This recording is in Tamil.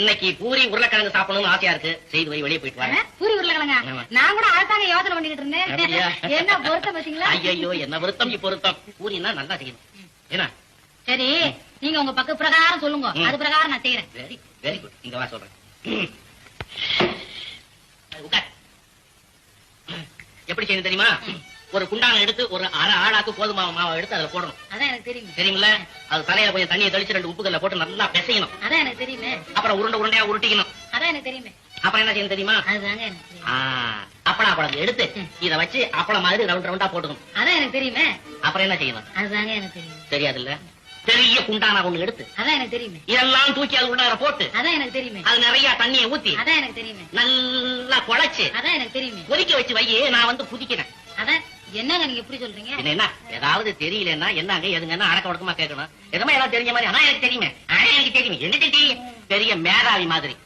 இன்னைக்கு பூரி உருளைக்கிழங்கு சாப்பிடணும்னு ஆசையா இருக்கு. செய்து வை வெளியே போயிட்டு வரேன் பூரி உருளைக்கிழங்க. நான் கூட அதாங்க யோசனை அப்படியா? இருந்தேன். என்ன பொருத்தம் பாத்தீங்களா ஐயோ என்ன பொருத்தம் பொருத்தம். பூரினா நல்லா செய்யணும். என்ன சரி நீங்க உங்க பக்க பிரகாரம் சொல்லுங்க. அது பிரகாரம் நான் செய்யறேன். வெரி வெரி குட் இங்க வா சொல்றேன். எப்படி செய்யணும் தெரியுமா? ஒரு குண்டான எடுத்து ஒரு அரை ஆளாக்கு கோதுமை மாவை எடுத்து அதுல போடணும் அதான் எனக்கு தெரியும் தெரியுமில்ல அது தலையில கொஞ்சம் தண்ணியை தெளிச்சு ரெண்டு உப்புக்கல்ல போட்டு நல்லா பிசையணும் அதான் எனக்கு தெரியுமே அப்புறம் உருண்டை உருண்டையா உருட்டிக்கணும் அதான் எனக்கு தெரியுமே அப்புறம் என்ன செய்யணும் தெரியுமா அதுதாங்க அப்பளம் அப்பளம் எடுத்து இத வச்சு அப்பளம் மாதிரி ரவுண்ட் ரவுண்டா போட்டுக்கணும் அதான் எனக்கு தெரியுமே அப்புறம் என்ன செய்யணும் அதுதாங்க எனக்கு தெரியும் தெரியாதுல்ல பெரிய குண்டான ஒண்ணு எடுத்து அதான் எனக்கு தெரியுமே இதெல்லாம் தூக்கி அது உள்ளார போட்டு அதான் எனக்கு தெரியுமே அது நிறைய தண்ணியை ஊத்தி அதான் எனக்கு தெரியுமே நல்லா குழைச்சு அதான் எனக்கு தெரியுமே கொதிக்க வச்சு வை நான் வந்து புதிக்கிறேன் அதான் என்னங்க நீங்க எப்படி சொல்றீங்க? என்ன ஏதாவது தெரியலன்னா என்னங்க எதுங்கன்னா அடக்க உடக்கமா கேட்கணும். எதுவுமே எல்லாம் தெரிஞ்ச மாதிரி ஆனா எனக்கு தெரியுமே. ஆனா எனக்கு தெரியுமே. எனக்கு தெரியும். பெரிய மேதாவி மாதிரி.